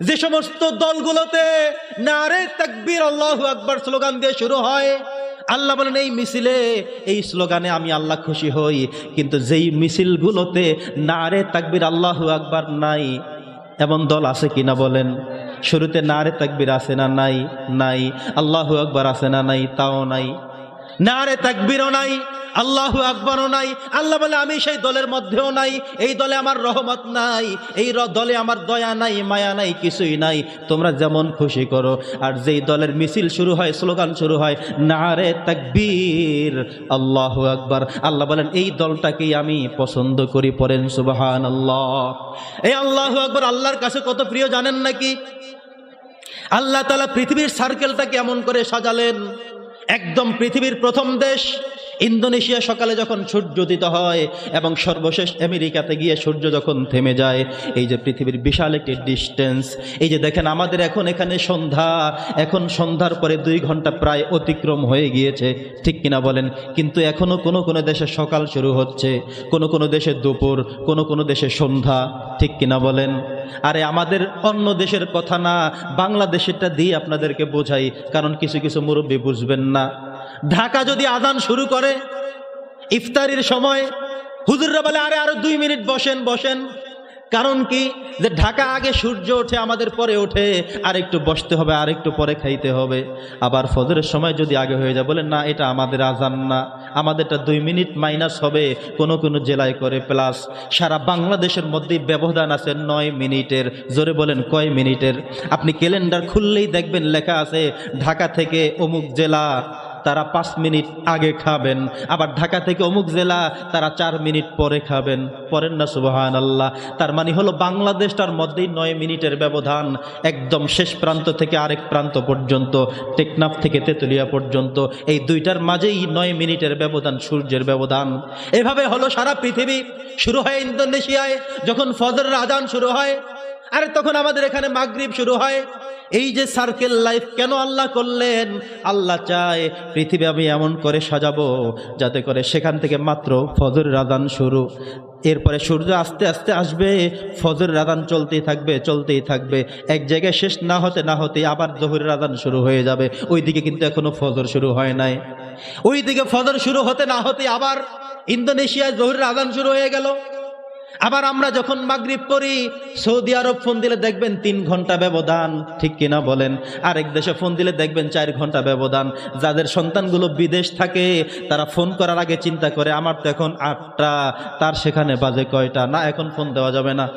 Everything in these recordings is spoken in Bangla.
যে সমস্ত দলগুলোতে নারে তাকবীর, আল্লাহু আকবার স্লোগান দিয়ে শুরু হয়। আল্লাহ বলেন, এই মিছিলে, এই স্লোগানে আমি আল্লাহ খুশি হই। কিন্তু যেই মিছিলগুলোতে নারে তাকবীর, আল্লাহু আকবার নাই, এমন দল আছে কিনা বলেন? শুরুতে নারে তাকবীর আছে না নাই? নাই। আল্লাহু আকবার আছে না নাই? তাও নাই। নারে তাকবীরও নাই। আল্লাহু আকবরও নাই। আল্লাহ বলে, আমি সেই দলের মধ্যেও নাই। এই দলে আমার রহমত নাই। এই দলে আমার দয়া নাই, মায়া নাই, কিছুই নাই। তোমরা যেমন খুশি করো। আর যেই দলের মিছিল শুরু হয়, স্লোগান শুরু হয়, নারে তাকবীর, আল্লাহ আকবর। আল্লাহ বলেন, এই দলটাকেই আমি পছন্দ করি পড়েন সুবহান আল্লাহ এই আল্লাহ আকবর, আল্লাহর কাছে কত প্রিয় জানেন নাকি? আল্লাহ তালা পৃথিবীর সার্কেলটা কেমন করে সাজালেন। একদম পৃথিবীর প্রথম দেশ। ইন্দোনেশিয়া সকালে যখন সূর্য উদিত হয় এবং সর্বশেষ আমেরিকাতে গিয়ে সূর্য যখন থেমে যায়, এই যে পৃথিবীর বিশাল একটি ডিস্টেন্স এই যে দেখেন আমাদের এখন এখানে সন্ধ্যা, এখন সন্ধ্যার পরে দুই ঘণ্টা প্রায় অতিক্রম হয়ে গিয়েছে, ঠিক কিনা বলেন? কিন্তু এখনও কোনো কোনো দেশে সকাল শুরু হচ্ছে, কোনো কোনো দেশে দুপুর, কোনো কোনো দেশে সন্ধ্যা, ঠিক কিনা বলেন? আরে আমাদের অন্য দেশের কথা না, বাংলাদেশেরটা দিয়ে আপনাদেরকে বোঝাই, কারণ কিছু কিছু মুরব্বী বুঝবেন না। ঢাকা যদি আজান শুরু করে, ইফতারির সময় হুজুররা বলে, আরে, আরও দুই মিনিট বসেন বসেন। কারণ কি? যে ঢাকা আগে সূর্য ওঠে, আমাদের পরে ওঠে, আর একটু বসতে হবে, আর একটু পরে খাইতে হবে। আবার ফজরের সময় যদি আগে হয়ে যায় বলেন না, এটা আমাদের আজান না, আমাদেরটা দুই মিনিট মাইনাস হবে। কোনো কোনো জেলায় করে, প্লাস সারা বাংলাদেশের মধ্যেই ব্যবধান আছে নয় মিনিটের। জোরে বলেন, কয় মিনিটের? আপনি ক্যালেন্ডার খুললেই দেখবেন লেখা আছে, ঢাকা থেকে অমুক জেলা তারা পাঁচ মিনিট আগে খাবেন। আবার ঢাকা থেকে অমুক জেলা, তারা চার মিনিট পরে খাবেন। পরেন না সুবহান আল্লাহ তার মানে হলো বাংলাদেশটার মধ্যেই নয় মিনিটের ব্যবধান একদম শেষ প্রান্ত থেকে আরেক প্রান্ত পর্যন্ত, টেকনাফ থেকে তেতুলিয়া পর্যন্ত। এই দুইটার মাঝেই নয় মিনিটের ব্যবধান, সূর্যের ব্যবধান। এভাবে হলো সারা পৃথিবী শুরু হয় ইন্দোনেশিয়ায়, যখন ফজরের আজান শুরু হয় আরে তখন আমাদের এখানে মাগরিব শুরু হয়। এই যে সার্কেল লাইফ কেন আল্লাহ করলেন? আল্লাহ চায় পৃথিবী আমি এমন করে সাজাবো, যাতে করে সেখান থেকে মাত্র ফজরের রাদান শুরু। এরপরে সূর্য আস্তে আস্তে আসবে ফজরের রাদান চলতেই থাকবে চলতেই থাকবে। এক জায়গায় শেষ না হতে না হতে আবার জহুরের রাদান শুরু হয়ে যাবে। ওইদিকে কিন্তু এখনও ফজর শুরু হয় নাই। ওইদিকে ফজর শুরু হতে না হতে আবার ইন্দোনেশিয়ায় জহুরের আদান শুরু হয়ে গেল। আবার আমরা যখন মাগরিব পড়ি, সৌদি আরব ফোন দিলে দেখবেন তিন ঘণ্টা ব্যবধান। ঠিক কিনা বলেন? আরেক দেশে ফোন দিলে দেখবেন চার ঘণ্টা ব্যবধান। যাদের সন্তানগুলো বিদেশ থাকে, তারা ফোন করার আগে চিন্তা করে, আমার তো এখন আটটা, তার সেখানে বাজে কয়টা? না, এখন ফোন দেওয়া যাবে না।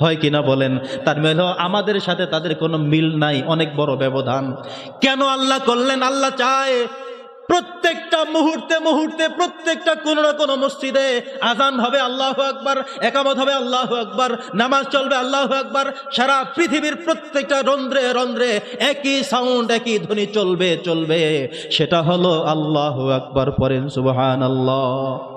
হয় কিনা বলেন? তার মেল আমাদের সাথে তাদের কোনো মিল নাই, অনেক বড় ব্যবধান। কেন আল্লাহ করলেন? আল্লাহ চায় প্রত্যেকটা মুহূর্তে মুহূর্তে প্রত্যেকটা কোন না কোনো মসজিদে আজান হবে আল্লাহ আকবার, একামত হবে আল্লাহ আকবার, নামাজ চলবে আল্লাহ আকবার, সারা পৃথিবীর প্রত্যেকটা রন্ধ্রে রন্ধ্রে একই সাউন্ড একই ধ্বনি চলবে চলবে। সেটা হলো আল্লাহ আকবার পরেন সুবহান আল্লাহ